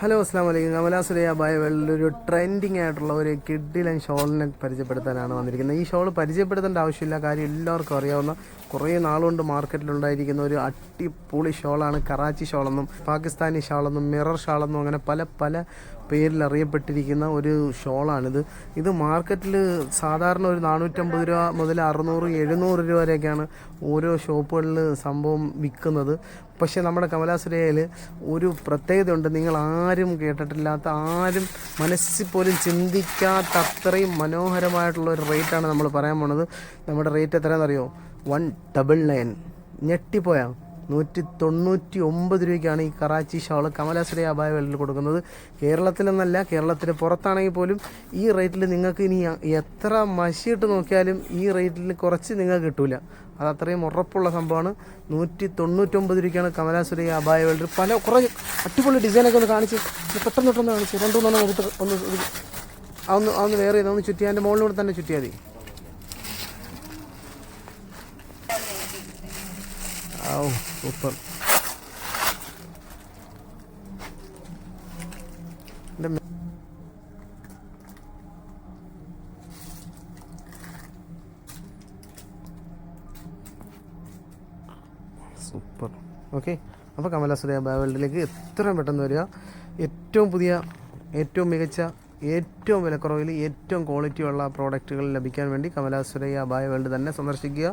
Hello അസ്സാം വലൈക്കും കമലാസുരയ ബായ ഒരു ട്രെൻഡിങ് ആയിട്ടുള്ള ഒരു കിഡിലൻ ഷോളിനെ പരിചയപ്പെടുത്താനാണ് വന്നിരിക്കുന്നത്. ഈ ഷോൾ പരിചയപ്പെടുത്തേണ്ട ആവശ്യമില്ല. കാര്യം എല്ലാവർക്കും അറിയാവുന്ന കുറേ നാളുകൊണ്ട് മാർക്കറ്റിലുണ്ടായിരിക്കുന്ന ഒരു അടിപൊളി ഷോളാണ്. കറാച്ചി ഷോളെന്നും പാകിസ്ഥാനി ഷാളെന്നും മിറർ ഷാളെന്നും അങ്ങനെ പല പല പേരിൽ അറിയപ്പെട്ടിരിക്കുന്ന ഒരു ഷോളാണിത്. ഇത് മാർക്കറ്റിൽ സാധാരണ ഒരു നാനൂറ്റമ്പത് രൂപ മുതൽ അറുന്നൂറ് എഴുന്നൂറ് രൂപ വരെയൊക്കെയാണ് ഓരോ ഷോപ്പുകളിൽ സംഭവം വിൽക്കുന്നത്. പക്ഷേ നമ്മുടെ കമലാസുരയിൽ ഒരു പ്രത്യേകതയുണ്ട്. നിങ്ങൾ ആരും കേട്ടിട്ടില്ലാത്ത ആരും മനസ്സിൽ പോലും ചിന്തിക്കാത്ത അത്രയും മനോഹരമായിട്ടുള്ള ഒരു റേറ്റാണ് നമ്മൾ പറയാൻ പോണത്. നമ്മുടെ റേറ്റ് എത്രയാണെന്നറിയോ? One double nine. ഞെട്ടിപ്പോയാ. നൂറ്റി തൊണ്ണൂറ്റി ഒമ്പത് രൂപയ്ക്കാണ് ഈ കറാച്ചി ഷോൾ കമലാശ്രീ അപായ വിലയിൽ കൊടുക്കുന്നത്. കേരളത്തിലെന്നല്ല കേരളത്തിന് പുറത്താണെങ്കിൽ പോലും ഈ റേറ്റിൽ നിങ്ങൾക്ക് ഇനി എത്ര മഷിയിട്ട് നോക്കിയാലും ഈ റേറ്റിൽ കുറച്ച് നിങ്ങൾക്ക് കിട്ടില്ല അത് അത്രയും ഉറപ്പുള്ള സംഭവമാണ്. നൂറ്റി തൊണ്ണൂറ്റൊമ്പത് രൂപയ്ക്കാണ് കമലാസുരി അബായ വേൾഡ് പല കുറേ അടിപൊളി ഡിസൈനൊക്കെ ഒന്ന് കാണിച്ച് പെട്ടെന്ന് പെട്ടെന്ന് കാണിച്ച് രണ്ടു മൂന്നെണ്ണം എടുത്ത് ഒന്ന് അതൊന്ന് അതൊന്ന് വേറെ ഒന്ന് ചുറ്റി അതിന്റെ മുകളിലൂടെ തന്നെ ചുറ്റിയാൽ മതി. ഔ സൂപ്പർ. സൂപ്പർ. ഓക്കെ അപ്പോൾ കമലാസുരയ ബയോവേൾഡിലേക്ക് എത്രയും പെട്ടെന്ന് വരിക. ഏറ്റവും പുതിയ ഏറ്റവും മികച്ച ഏറ്റവും വിലക്കുറവിൽ ഏറ്റവും ക്വാളിറ്റിയുള്ള പ്രോഡക്റ്റുകൾ ലഭിക്കാൻ വേണ്ടി കമലാസുരയ ബയോവേൾഡ് വേൾഡ് തന്നെ സന്ദർശിക്കുക.